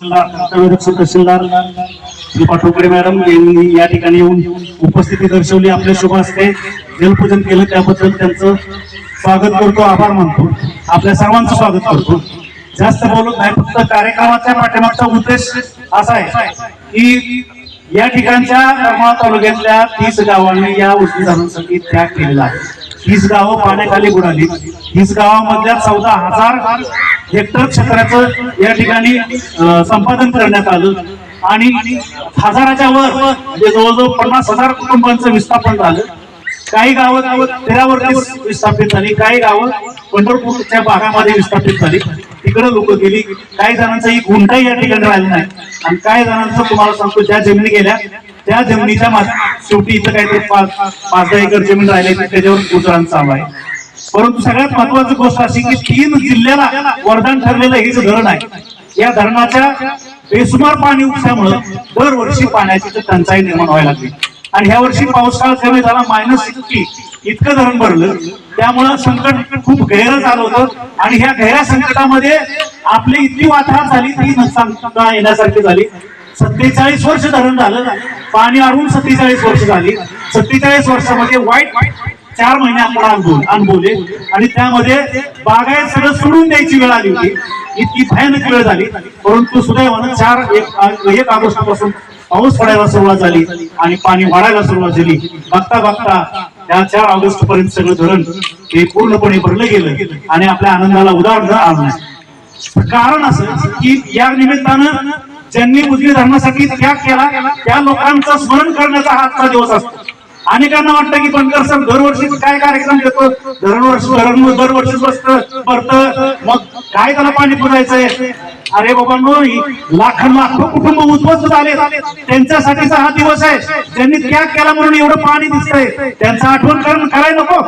तहसीलदार Shri madam यांनी या ठिकाणी येऊन उपस्थिती दर्शवली. आपल्या शुभ हस्ते जलपूजन केलं. त्याबद्दल त्यांचं स्वागत करतो. आभार मानतो. आपल्या सर्वांचं स्वागत करतो. जास्त बोलत नाही फक्त कार्यक्रमाच्या पाठीमागचा उद्देश असा आहे की या ठिकाणच्या करमाळा तालुक्यातल्या तीस गावांनी या उजनी त्याग केलेला आहे. तीस गावं पाण्याखाली बुडाली. तीस गावामधल्या चौदा हजार हेक्टर क्षेत्राचं या ठिकाणी संपादन करण्यात आलं. आणि हजाराच्या वर म्हणजे जवळजवळ पन्नास हजार कुटुंबांचं विस्थापन झालं. काही गावं तेरावरती विस्थापित झाली काही गावं पंढरपूरच्या भागामध्ये विस्थापित झाली. तिकडे लोक गेली. काही जणांचा एक गुंठाही या ठिकाणी राहिला नाही. आणि काही जणांचं तुम्हाला सांगतो ज्या जमिनी गेल्या त्या जमिनीच्या शेवटी इथं काहीतरी पाच पाच दहा एकर जमीन राहिली त्याच्यावर गुजराण चालू आहे. परंतु सगळ्यात महत्वाची गोष्ट अशी की तीन जिल्ह्याला वरदान ठरलेलं हेच धरण आहे. या धरणाच्या बेसुमार पाणी उपशामुळे दरवर्षी पाण्याची टंचाई निर्माण व्हायला लागली. आणि ह्या वर्षी पावसाळा कमी झाला मायनस सिक्स्टी इतकं धरण भरलं त्यामुळं संकट खूप गैर झालं होतं. आणि ह्या गैरा संकटामध्ये आपली इतकी वाताहत झाली ती नुकसान येण्यासारखी झाली. सत्तेचाळीस वर्ष धरण झालं. पाणी अडून सत्तेचाळीस वर्ष झाली. सत्तेचाळीस वर्षामध्ये वाईट चार महिने आपण अनुभव अनुभवले. आणि त्यामध्ये बागायत सगळं सोडून द्यायची वेळ आली होती. इतकी भयानक वेळ झाली. परंतु सुदैवानं चार एक एक ऑगस्टपासून पाऊस पडायला सुरुवात झाली आणि पाणी वाढायला सुरुवात झाली. बघता बघता त्या चार ऑगस्ट पर्यंत सगळं धरण हे पूर्णपणे भरलं गेलं आणि आपल्या आनंदाला उदाहरण आलं कारण असं की या निमित्तानं ज्यांनी उजवी धर्मासाठी त्याग केला त्या लोकांचं स्मरण करण्याचा हा आजचा दिवस असतो. अनेकांना वाटतं की बनकर सर दरवर्षी काय कार्यक्रम घेतो दरवर्षी दरवर्षी बसत परत मग काय त्याला पाणी पुरायचंय अरे बाबांनो लाख लाखो कुटुंब उद्ध्वस्त झाले. त्यांच्यासाठीचा हा दिवस आहे. ज्यांनी त्याग केला म्हणून एवढं पाणी दिसतंय त्यांचं आठवण करण करायला नको.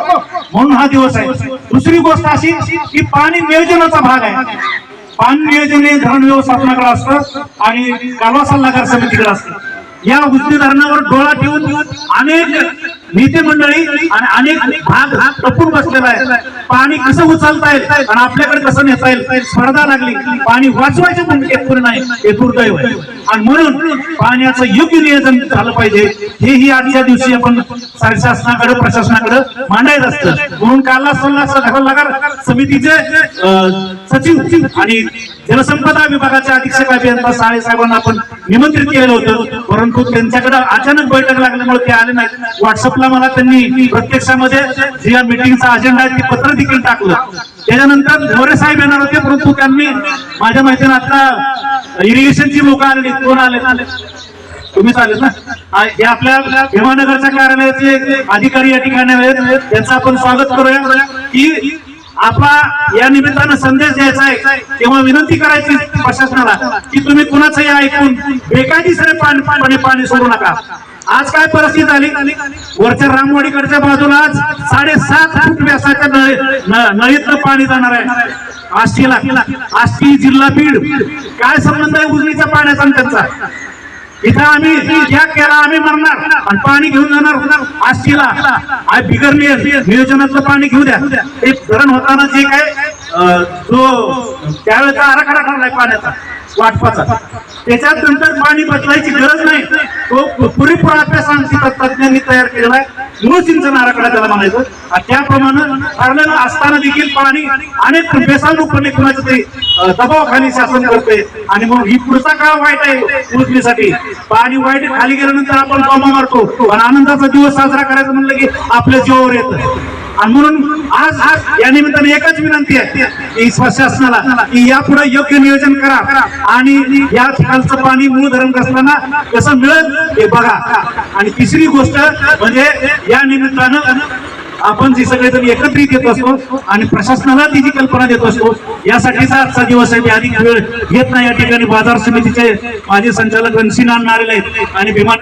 म्हणून हा दिवस आहे. दुसरी गोष्ट अशी की पाणी नियोजनाचा भाग आहे. पाणी नियोजन धरण व्यवस्थापनाकडे असतं आणि कालवा सल्लागार समितीकडे असतं. या उजनी धरणावर डोळा ठेवून अनेक नेते मंडळी आणि अनेक भाग टपून बसलेला आहे. पाणी कसं उचलता येईल आणि आपल्याकडे कसं नेता येईल? स्पर्धा लागली. पाणी वाचवायच्या भूमिकेत पुढे नाही. हे दुर्दैव आहे. आणि म्हणून पाण्याचं योग्य नियोजन झालं पाहिजे. हे ही आजच्या दिवशी आपण शासनाकडे प्रशासनाकडे मांडायचं असतं. म्हणून काल सल्ला सल्लागार समितीचे सचिव आणि जलसंपदा विभागाचे अधीक्षक अभियंता साळे साहेबांना आपण निमंत्रित केलेलं होतं. परंतु त्यांच्याकडे अचानक बैठक लागल्यामुळे ते आले नाहीत. व्हॉट्सअपला मला त्यांनी प्रत्यक्षामध्ये जे या मिटिंगचा अजेंडा आहे ते पत्र देखील टाकलं. त्याच्यानंतर मोरे साहेब येणार होते परंतु त्यांनी माझ्या माहितीनं आता इरिगेशनची लोक आलेली कोण आले तुम्हीच आले ना? हे आपल्या भीमानगरच्या कार्यालयाचे अधिकारी या ठिकाणी आहेत. त्यांचं आपण स्वागत करूया. की आपला या निमित्तानं संदेश द्यायचा आहे. तेव्हा विनंती करायची प्रशासनाला की तुम्ही कुणाचंही ऐकून बेकायदेशीर पाणी सोडू नका. आज काय परिस्थिती झाली? वरच्या रामवाडीकडच्या बाजूला आज साडेसात फूट व्यासाच्या नळीतलं पाणी जाणार आहे. आष्टीला. आष्टी जिल्हा बीड. काय संबंध आहे उजनीच्या पाण्याचा त्यांचा? इथं आम्ही त्याग केला आम्ही मरणार आणि पाणी घेऊन जाणार आष्टीला आज बिगर नियोजनातलं पाणी घेऊ द्या. ते धरण होताना जे काय जो त्यावेळेचा आराखडा ठरलाय पाण्याचा वाटपाचा. त्याच्यात नंतर पाणी बदलायची गरज नाही. तो पुरेपूर अभ्यास आमची तज्ञांनी तयार केलेला आहे. सिंचन आराखडा त्याला म्हणायचं. आणि त्याप्रमाणे ठरलेलं असताना देखील पाणी अनेक बेसालूपणे कुणाच्या ते दबावाखाली शासन करते आणि मग ही पुढचा काळ वाईट आहे पृथ्वीसाठी पाणी वाईट खाली गेल्यानंतर आपण बॉम्ब मारतो. आणि आनंदाचा दिवस साजरा करायचा म्हणलं की आपल्या जीवावर येतं. आणि म्हणून आज आज या निमित्ताने एकच विनंती आहे की प्रशासनाला की यापुढे योग्य नियोजन करा आणि या ठिकाणचं पाणी मूळ धरण असताना कसं मिळत हे बघा. आणि तिसरी गोष्ट म्हणजे या निमित्तानं आपण जी सगळेजण एकत्रित येत असतो आणि प्रशासनाला ती जी कल्पना देत असतो यासाठीचा आजचा दिवस आहे. मी अधिक वेळ घेत नाही या ठिकाणी. बाजार समितीचे माझे संचालक रणसिंह नारेल आहेत आणि भीमा